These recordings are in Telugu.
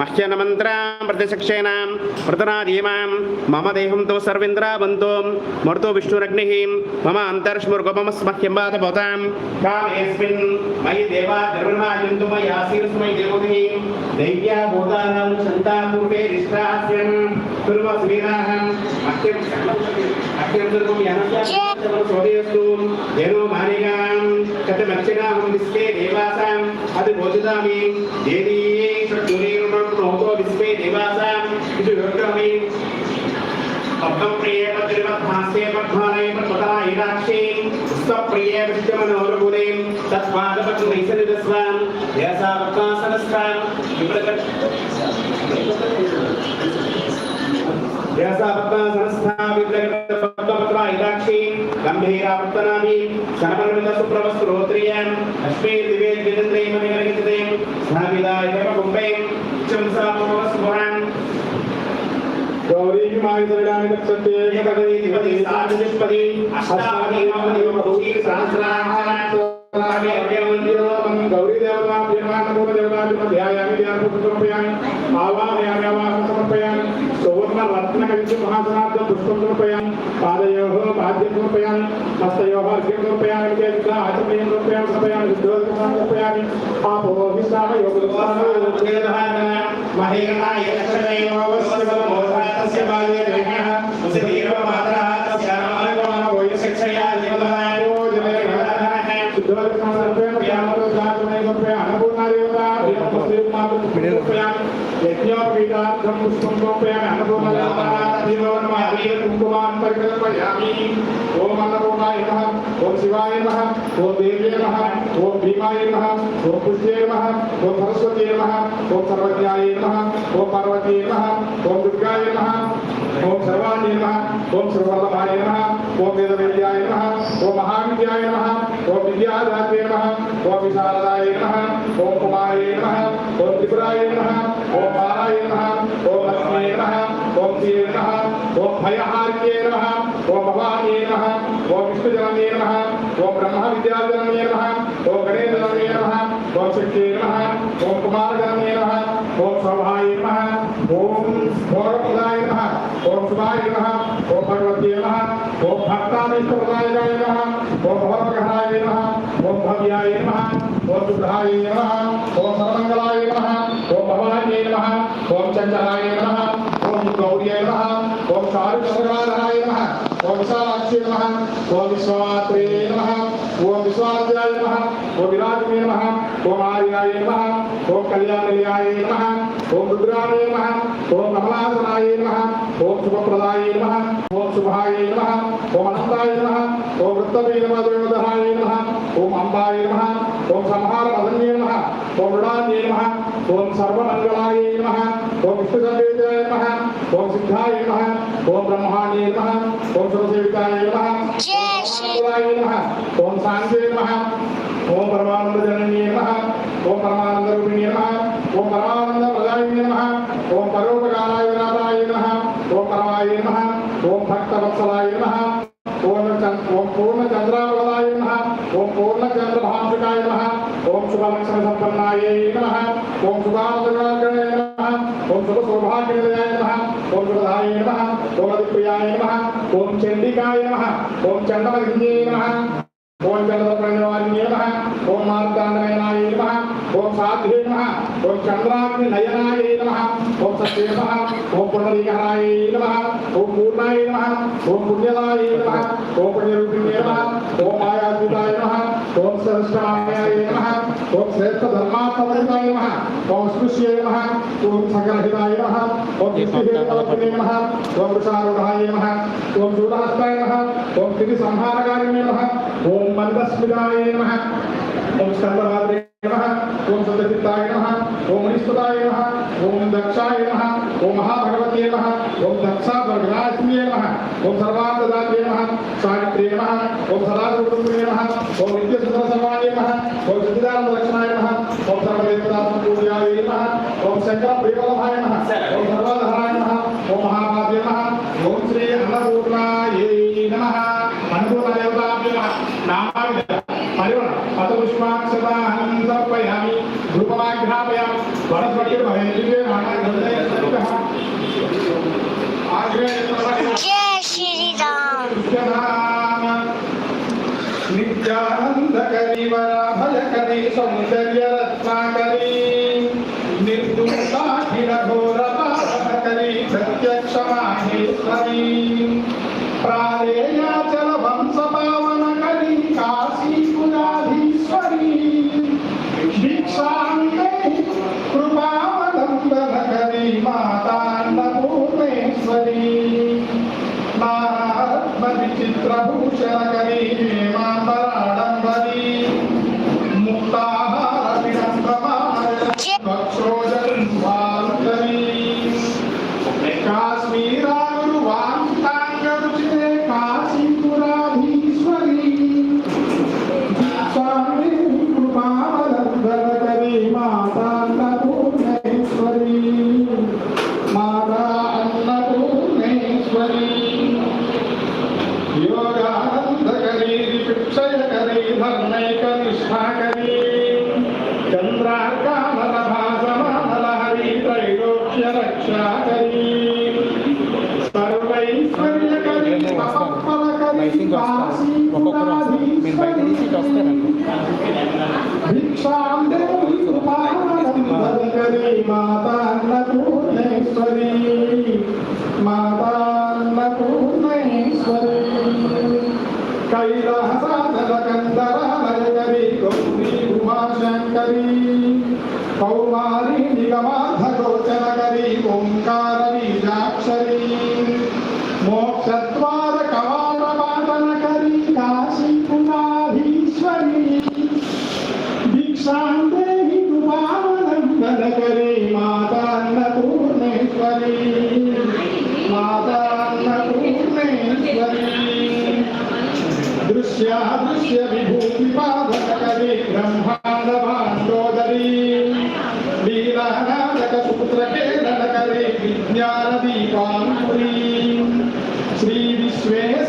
మహ్యనమంత్రాం ప్రతిశక్షేణాం ప్రతనాదీమాం మమ దేహంతో సర్వేంద్రావంతో మరుతో విష్ణురగ్ని మమ అంతర్ష్ముర్గమస్మహ్యంబాత భవతాం కామేస్మిన్ మయి దేవా ధర్మమాజంతు మయి ఆశీర్స్మై దేవోభిः దైవ్యా భూతానాం సంతాపూర్వే రిష్టాస్యం కుర్వ శ్రీరాహం మహ్యం మహ్యం దుర్గం तम चोदयस्तु येनो मानिकां कथमर्चनाहं विस्मे देवासाम् अद् भोजदामि देवी शक्तिरेणोतो विस्मे देवासाम् इति योग्रामि पद्मप्रिये पद्महास्ये पद्मालये पद्मतायिराक्षीं स्वप्रिये विद्यमनोरगुणीं। तत्पादपद्मैसनिदस्वां यसा पद्मासनस्वां विप्रकट దేశా పద్మాసనస్వాం విప్రకట్ గంభీరావర్తనామి శనపరిమిత సుప్రవస్త్రోత్రియం లక్ష్మీ దివే కుంభే చంసామవస్వరం గౌరీ गौरी देवतां जन्मानपूर्ण देवतां ध्यायामि ध्यानं समर्पयामि आवाहयामि आवाहनं समर्पयामि सुवर्णरत्नकविमहासनार्थं पुष्पं समर्पयामि पादयोः पाद्यं समर्पयामि हस्तयोः अर्घ्यं समर्पयामि आचमयं समर्पयामि समर्पयामि शुद्धोदकं समर्पयामि आपोहिसाम योगदानः महेगणाय तस्य बाल्ये ग्रहणः मातरः तस्य नामगमनभोजशिक्षया जीवदायो समर्पयामि నామకమన వయ శిక్షయా జీవదాయో యజ్ఞోపీఠార్థం పుష్పం సమర్పయామి అన్నపూర్ణామి ఓం అన్నపూర్ణాయ నమః ఓం శివాయ నమః ఓం దేవ్యే నమః ఓం భీమాయ నమః ఓం పుష్యే నమః ఓం సరస్వతీ ఓం సర్వజ్ఞాయ నమః ఓం పార్వతీ నమః ఓం దుర్గాయ నమః ఓం సర్వాణి నమః. ओम सर्वलमाय नमः ओम वेदवेद्याय नमः ओम महाविद्याय नमः ओम विद्यादात्रे नमः ओम विशारदाय नमः ओम कुमारे नमः ओम त्रिपुराय नमः ओम बालाय नमः ओम लक्ष्मीये नमः ओम श्रिये नमः ओम भयहार्ये नमः ओम भवान्ये नमः ओम विष्णुजनमे नमः ओम ब्रह्मविद्याजनने नमः ओम गणेशजनमे नमः ओम शक्ति नमः ओम कुमारजनमे नमः ओम सौभाये नमः ओम गौरवदाय నమః ఓం శుభాయ నమః ఓం భగవతే నమః ఓం భక్తానిష్టప్రదాయకాయ నమః ఓం భవపగహాయ నమః ఓం భవ్యాయ నమః ఓం శుభ్రాయ నమః ఓం సర్వమంగళాయ నమః ఓం భవాన్యే నమః ఓం చంచలాయ నమః ఓం గౌర్యాయ నమః ఓం చారుచంద్రాధరాయ నమః ఓం విశాలాక్షి నమః ఓం విశ్వాత్రే నమః ఓం విశ్వాధ్యాయ నమః ఓం విరాజమే నమః ఓం ఆర్యాయ నమః ఓం కళ్యాణనిలయాయ నమః ఓం రుద్రాయ నమః ఓం కమలాసనాయ నమః ఓం శుభప్రదాయ నమః ఓం శుభాయ నమః ఓం అనంతాయ నమః ఓం వృత్తవీరమదేవదహాయ నమః ఓం అంబాయ నమః ఓం సంహార మదన్యే నమః ఓం మృడాన్యే నమః ఓం సర్వమంగళాయ నమః ఓం విష్ణుసంవేదాయ నమః ఓం సిద్ధాయ నమః ఓం బ్రహ్మాణ్యే నమః ఓం శివసేవితాయ నమః ఓం నమః ఓం సాంగే నమః ఓం పరమానందజనన్యే నమః ఓం పరమానందరూపిణ్యే నమః ఓం పరమానంద ప్రదాయిన్యే నమః ఓం పరోపకారాయ వినాదాయ నమః ఓం నమ ఓం భక్తవత్సలాయ నమః ఓం చంద్ర ఓం పూర్ణ చంద్రావదాయ నమః ఓం పూర్ణ చంద్రభాంసుకాయ నమః ఓం శుభలక్షణ సంపన్నాయ నమ ఓం శుభానందగణాయ నమ ఓం శుభ సౌభాగ్యనిలయాయ నమ ఓం శుభదాయ నమ ఓం అధిప్రియాయ నమ ఓం చండికాయ నమ ఓం చండమహిన్యే నమ ఓం చంద్రప్రణవాన్యే నమ ఓం మార్తాండనయనాయ నమ ఓం సాధ్యే నమ ఓం చంద్రాగ్ని నయనాయ నమ ఓం సత్యే నమః ఓం పునరీహరాయ నమ ओम पूर्णाय नमः ओम पुण्यलाय नमः ओम पुण्यरूपिणे नमः ओम मायाद्विताय नमः ओम सहस्रमायाय नमः ओम सहस्रधर्मात्मकृताय नमः ओम स्पृश्ये नमः ओम सकलहिताय नमः ओम स्थितिपलपने नमः ओम वृषारूढाय नमः ओम शूलहस्ताय नमः ओम त्रिसंहारकाय नमः ओम मन्दस्मिताय नमः ओम स्कन्दवाद्रे नमः ओम सत्यचित्ताय नमः ओम निष्पदाय नमः ओम दक्षाय नमः ओम महाभग नमः। ओम दक्षा बरगराश्मिये नमः। ओम सर्वार्थदात्रे नमः। सावित्रे नमः। ओम सदाशिवपुत्रे नमः। ओम विद्यासुंदर सर्वाणि नमः। ओम सच्चिदानंद लक्ष्मणाय नमः। ओम सर्ववेदासं पूज्याय नमः। ओम शंकर प्रेमलभाय नमः। ओम सर्वाधार యోగానందకరీ విక్షయకరీ ధర్మైకనిష్టాకరీ చంద్రాకామలభాసమానలహరి త్రైలోక్య రక్షాకరీ సర్వైశ్వర్యకరీ మహత్ఫలకరీ ఒక్కొక్కరు మీరు బయట తీసి ఇటు వస్తారండి భిక్షాం దేవి కృపావలంబనకరీ మాతాన్నపూర్ణేశ్వరీ మాతాన్నపూర్ణేశ్వరీ కైలాసాదలకందరాలయకరీ గౌరీ ఉమాశంకరీ కౌమారీ నిగమాధగోచరకరీ ఓంకార బీజాక్షరీ మోక్షద్వార కవాటపాటనకరీ కాశీపురాధీశ్వరీ దీక్షాం దేహి కృపావలంబనకరీ మాతాన్నపూర్ణేశ్వరీ మాతాన్నపూర్ణేశ్వరీ दृश्यादृश्य विभूतिपादक कवि ब्रह्माण्डमाण्डोदरी लीलानाटक सूत्रकेरलकरि विज्ञानदीपाङ्कुरी। श्रीविश्वेश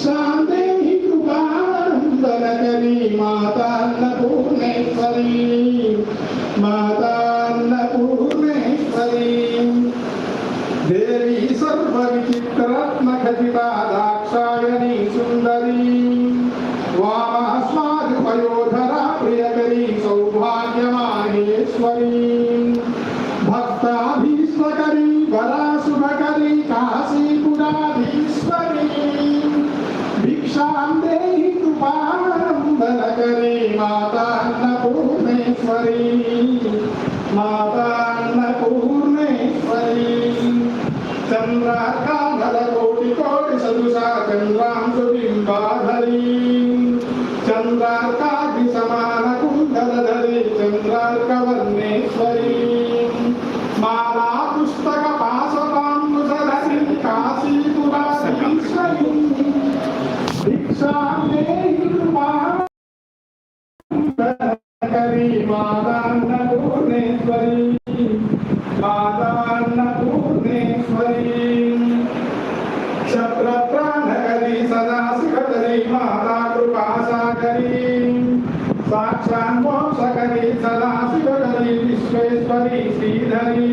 భిక్షాం దేహి కృపానందనకరీ మాతాన్నపూర్ణేశ్వరీ మాతాన్నపూర్ణేశ్వరీ దేవీ సర్వవిచిత్రరత్నఖచితా దాక్షాయణీ సుందరీ చంద్రాకామల కోటి కోటి సదుసా చంద్రాంశు బింబాధరి చంద్రార్కాది సమాన కుండలధరి చంద్రార్కవర్ణేశ్వరీ మాలా పుస్తక పాశపాంబుధరి కాశీపురాధీశ్వరీ భిక్షాం దేహి కృపాకరీ మాదాన్నపూర్ణేశ్వరీ మాదాన్నపూర్ణేశ్వరీ సదా శివకరీ విశ్వేశ్వరీ శ్రీధరీ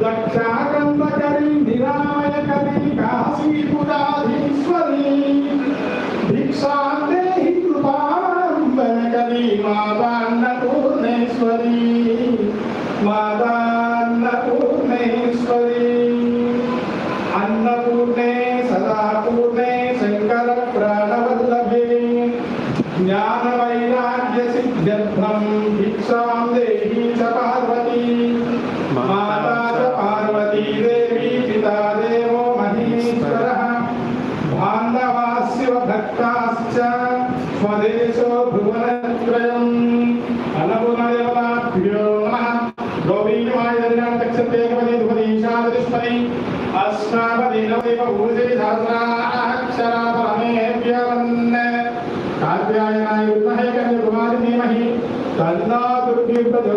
దక్షాకందకరీ నిరామయకరీ కాశీపురాధీశ్వరీ భిక్షాం మాదాన్న పూర్ణేశ్వరి మాదాన్న పూర్ణేశ్వరి అన్నపూర్ణే సదాపూర్ణే శంకర ప్రాణవల్లభే జ్ఞాన च स्वदेशो भुवनत्रयम् अन्नपूर्णदेवताभ्यो नमः गौरीमाय दक्षते कवदे ईशादतिष्पति अश्रावदि नवदेव भूषे सहस्राक्षरापरमेभ्य वंदे कात्यायनाय विद्महे कन्यकुमारि धीमहि तन्नादुर्गिप्रचोदयात्